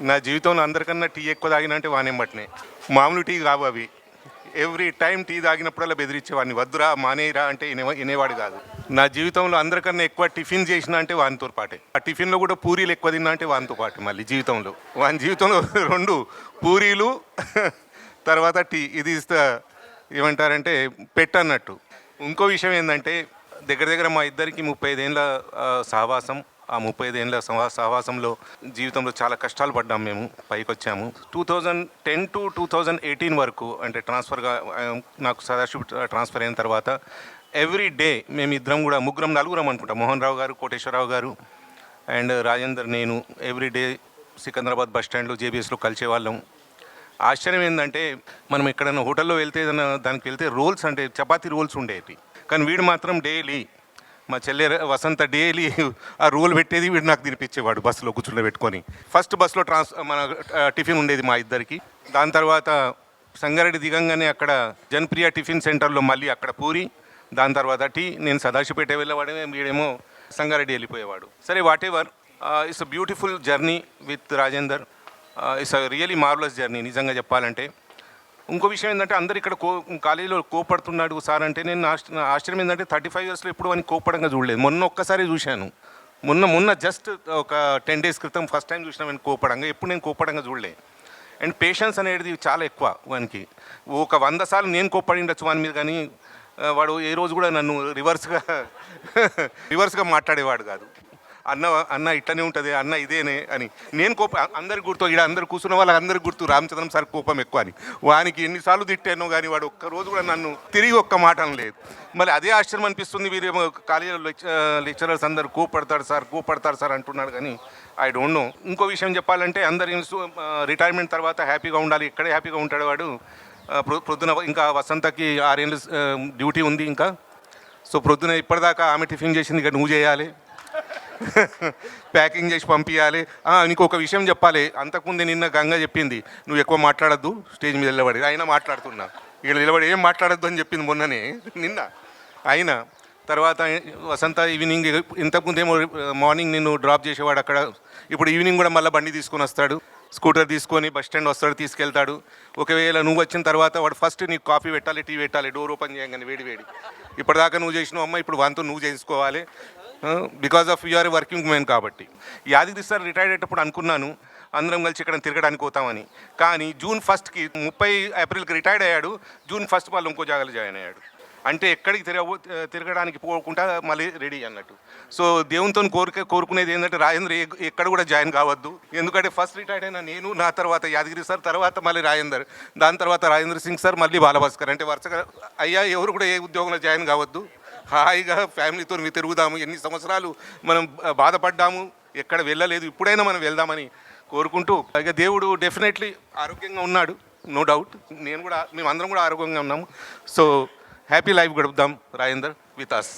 నా జీవితంలో అందరికన్నా టీ ఎక్కువ తాగినంటే అంటే మామూలు టీ కావు అవి. ఎవ్రీ టైం టీ తాగినప్పుడల్లా బెదిరించేవాడిని. వద్దురా మానేయరా అంటే వినేవాడు కాదు. నా జీవితంలో అందరికన్నా ఎక్కువ టిఫిన్ చేసిన అంటే వానితో పాటే ఆ టిఫిన్లో కూడా పూరీలు ఎక్కువ తిన్నా అంటే వానితో పాటు మళ్ళీ జీవితంలో. వాని జీవితంలో రెండు పూరీలు తర్వాత టీ. ఇది ఇస్తా ఏమంటారంటే పెట్ అన్నట్టు ఇంకో విషయం ఏంటంటే దగ్గర దగ్గర మా ఇద్దరికి ముప్పై ఐదేళ్ళ సహవాసం ఆ ముప్పై ఐదేళ్ళ సహవా- సహవాసంలో జీవితంలో చాలా కష్టాలు పడ్డాం మేము పైకి వచ్చాము two thousand ten to two thousand eighteen వరకు అంటే ట్రాన్స్ఫర్గా నాకు సదాశివ్ ట్రాన్స్ఫర్ అయిన తర్వాత ఎవ్రీ డే మేము ఇద్దరం కూడా ముగ్గురం నలుగురం అనుకుంటాం మోహన్ రావు గారు కోటేశ్వరరావు గారు అండ్ రాజేందర్ నేను ఎవ్రీ డే సికింద్రాబాద్ బస్ స్టాండ్లో జేబీఎస్లో కలిసేవాళ్ళం. ఆశ్చర్యం ఏంటంటే మనం ఎక్కడైనా హోటల్లో వెళ్తే ఏదైనా దానికి వెళ్తే రోల్స్ అంటే చపాతీ రోల్స్ ఉండేవి. కానీ వీడు మాత్రం డైలీ మా చెల్లె వసంత డైలీ ఆ రూల్ పెట్టేది వీడు నాకు తినిపించేవాడు బస్సులో కూర్చుని పెట్టుకొని. ఫస్ట్ బస్సులో ట్రాన్స్ మన టిఫిన్ ఉండేది మా ఇద్దరికి. దాని తర్వాత సంగారెడ్డి దిగంగానే అక్కడ జన్ప్రియ టిఫిన్ సెంటర్లో మళ్ళీ అక్కడ పూరి. దాని తర్వాత టీ. నేను సదాశివపేట వెళ్ళేవాడే వీడేమో సంగారెడ్డి వెళ్ళిపోయేవాడు. సరే whatever it's a beautiful journey with Rajender. It's a really marvellous journey నిజంగా చెప్పాలంటే. ఇంకో విషయం ఏంటంటే అందరు ఇక్కడ కో కాలేజీలో కోపడుతున్నాడు సార్ అంటే నేను ఆశ్చర్యం ఏంటంటే థర్టీ ఫైవ్ ఇయర్స్లో ఎప్పుడు అని కోపడంగా చూడలేదు. మొన్న ఒక్కసారి చూశాను. మొన్న మొన్న జస్ట్ ఒక టెన్ డేస్ క్రితం ఫస్ట్ టైం చూసిన నేను కోపడంగా ఎప్పుడు నేను కోపడంగా చూడలే. అండ్ పేషెన్స్ అనేది చాలా ఎక్కువ వానికి. ఒక వంద సార్లు నేను కోప్పడి ఉండొచ్చు వాని మీద కానీ వాడు ఏ రోజు కూడా నన్ను రివర్స్గా రివర్స్గా మాట్లాడేవాడు కాదు. అన్న అన్న ఇట్లనే ఉంటుంది అన్న ఇదేనే అని. నేను కోపం అందరికి గుర్తు ఇక్కడ అందరు కూర్చున్న వాళ్ళకి అందరు గుర్తు రామచంద్రం సార్ కోపం ఎక్కువ అని. వానికి ఎన్నిసార్లు తిట్టానో కానీ వాడు ఒక్క రోజు కూడా నన్ను తిరిగి ఒక్క మాట లేదు మళ్ళీ అదే ఆశ్చర్యం అనిపిస్తుంది వీరేమో కాలేజీలో లెక్చరర్స్ అందరు కోపడతాడు సార్ కోపడతారు సార్ అంటున్నాడు కానీ ఐ డోంట్ నో. ఇంకో విషయం చెప్పాలంటే అందరు రిటైర్మెంట్ తర్వాత హ్యాపీగా ఉండాలి ఇక్కడే హ్యాపీగా ఉంటాడు వాడు? ప్రొద్దున ఇంకా వసంతకి ఆరేళ్ళు డ్యూటీ ఉంది ఇంకా. సో ప్రొద్దున ఇప్పటిదాకా ఆమె టిఫిన్ చేసింది ఇక నువ్వు చేయాలి. ప్యాకింగ్ చేసి పంపించాలి నీకు ఒక విషయం చెప్పాలి. అంతకుముందు నిన్న గంగ చెప్పింది నువ్వు ఎక్కువ మాట్లాడద్దు స్టేజ్ మీద నిలబడి. అయినా మాట్లాడుతున్నా. ఇక్కడ నిలబడి ఏం మాట్లాడద్దు అని చెప్పింది మొన్ననే నిన్న. అయినా తర్వాత వసంత ఈవినింగ్ ఇంతకుముందేమో మార్నింగ్ నిన్ను డ్రాప్ చేసేవాడు అక్కడ. ఇప్పుడు ఈవినింగ్ కూడా మళ్ళీ బండి తీసుకొని వస్తాడు. స్కూటర్ తీసుకొని బస్ స్టాండ్ వస్తాడు తీసుకెళ్తాడు. ఒకవేళ నువ్వు వచ్చిన తర్వాత వాడు ఫస్ట్ నీకు కాఫీ పెట్టాలి టీ పెట్టాలి డోర్ ఓపెన్ చేయగానే వేడి వేడి. ఇప్పటిదాకా నువ్వు చేసినావు అమ్మ ఇప్పుడు వంతు నువ్వు చేసుకోవాలి because of your working men కాబట్టి. యాదగిరి సార్ రిటైర్డ్ అయ్యేటప్పుడు అనుకున్నాను అందరం కలిసి ఇక్కడ తిరగడానికి పోతామని. కానీ జూన్ ఫస్ట్కి ముప్పై ఏప్రిల్కి రిటైర్డ్ అయ్యాడు జూన్ ఫస్ట్ వాళ్ళు ఇంకో జాగాలో జాయిన్ అయ్యాడు. అంటే ఎక్కడికి తిరగ తిరగడానికి పోకుండా మళ్ళీ రెడీ అన్నట్టు. సో దేవునితో కోరిక కోరుకునేది ఏంటంటే రాజేంద్ర ఎక్కడ కూడా జాయిన్ కావద్దు. ఎందుకంటే ఫస్ట్ రిటైర్డ్ అయిన నేను నా తర్వాత యాదగిరి సార్ తర్వాత మళ్ళీ రాజేందర్. దాని తర్వాత రాజేంద్ర సింగ్ సార్ మళ్ళీ బాలభాస్కర్. అంటే వరుసగా అయ్యా ఎవరు కూడా ఏ ఉద్యోగంలో జాయిన్ కావద్దు. హాయిగా ఫ్యామిలీతో మీ తిరుగుదాము ఎన్ని సంవత్సరాలు మనం బాధపడ్డాము ఎక్కడ వెళ్ళలేదు ఇప్పుడైనా మనం వెళ్దామని కోరుకుంటూ ఇక దేవుడు డెఫినెట్లీ ఆరోగ్యంగా ఉన్నాడు నో డౌట్. నేను కూడా మేము అందరం కూడా ఆరోగ్యంగా ఉన్నాము. సో హ్యాపీ లైఫ్ గడుపుదాం రాజేందర్ విత్ అస్